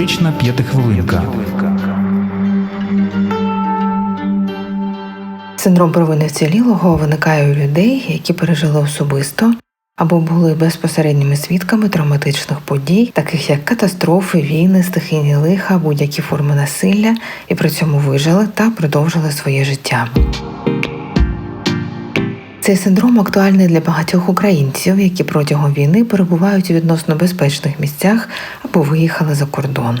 Психотерапевтична п'ятихвилинка. Синдром провини вцілілого виникає у людей, які пережили особисто або були безпосередніми свідками травматичних подій, таких як катастрофи, війни, стихійні лиха, будь-які форми насилля, і при цьому вижили та продовжили своє життя. Цей синдром актуальний для багатьох українців, які протягом війни перебувають у відносно безпечних місцях або виїхали за кордон.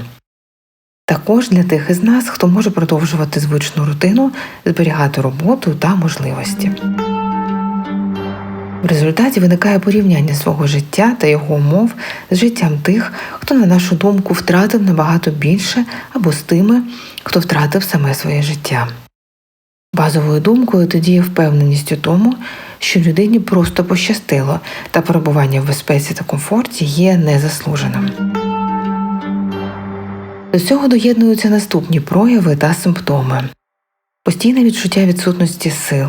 Також для тих із нас, хто може продовжувати звичну рутину, зберігати роботу та можливості. В результаті виникає порівняння свого життя та його умов з життям тих, хто, на нашу думку, втратив набагато більше або з тими, хто втратив саме своє життя. Базовою думкою тоді є впевненість у тому, що людині просто пощастило, та перебування в безпеці та комфорті є незаслуженим. До цього доєднуються наступні прояви та симптоми: постійне відчуття відсутності сил,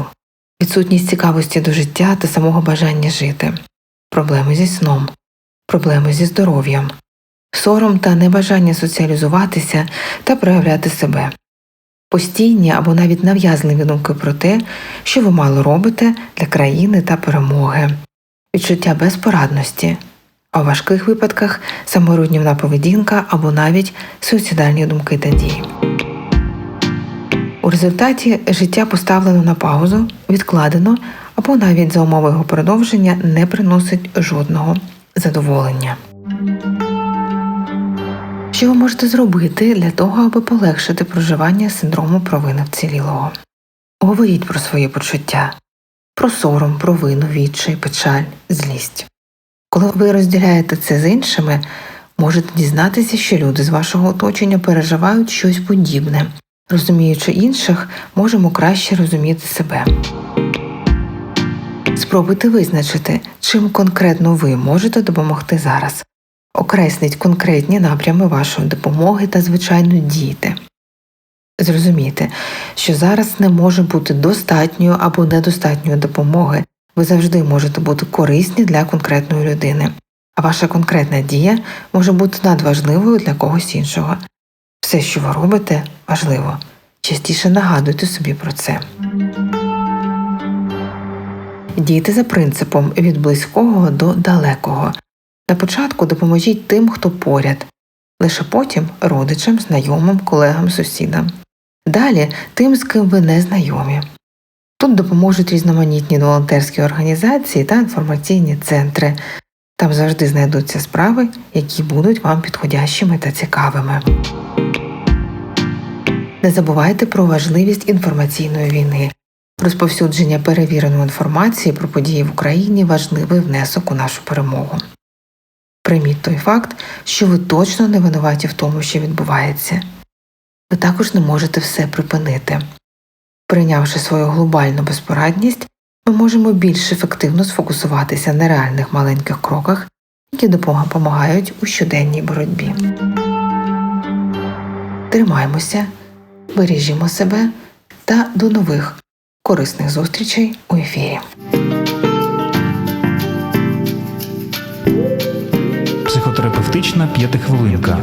відсутність цікавості до життя та самого бажання жити, проблеми зі сном, проблеми зі здоров'ям, сором та небажання соціалізуватися та проявляти себе, постійні або навіть нав'язливі думки про те, що ви мало робите для країни та перемоги, відчуття безпорадності, а у важких випадках саморуднівна поведінка або навіть суїцидальні думки та дії. У результаті життя поставлено на паузу, відкладено або навіть за умови його продовження не приносить жодного задоволення. Що ви можете зробити для того, аби полегшити проживання синдрому провини вцілілого? Говоріть про свої почуття, про сором, провину, відчай, печаль, злість. Коли ви розділяєте це з іншими, можете дізнатися, що люди з вашого оточення переживають щось подібне. Розуміючи інших, можемо краще розуміти себе. Спробуйте визначити, чим конкретно ви можете допомогти зараз. Окресліть конкретні напрями вашої допомоги та, звичайно, дійте. Зрозумійте, що зараз не може бути достатньої або недостатньої допомоги, ви завжди можете бути корисні для конкретної людини, а ваша конкретна дія може бути надважливою для когось іншого. Все, що ви робите, важливо. Частіше нагадуйте собі про це. Дійте за принципом від близького до далекого. На початку допоможіть тим, хто поряд, лише потім родичам, знайомим, колегам, сусідам. Далі тим, з ким ви не знайомі. Тут допоможуть різноманітні волонтерські організації та інформаційні центри. Там завжди знайдуться справи, які будуть вам підходящими та цікавими. Не забувайте про важливість інформаційної війни. Розповсюдження перевіреної інформації про події в Україні важливий внесок у нашу перемогу. Прийміть той факт, що ви точно не винуваті в тому, що відбувається. Ви також не можете все припинити. Прийнявши свою глобальну безпорадність, ми можемо більш ефективно сфокусуватися на реальних маленьких кроках, які допомагають у щоденній боротьбі. Тримаймося, бережімо себе та до нових корисних зустрічей у ефірі. Психотерапевтична п'ятихвилинка.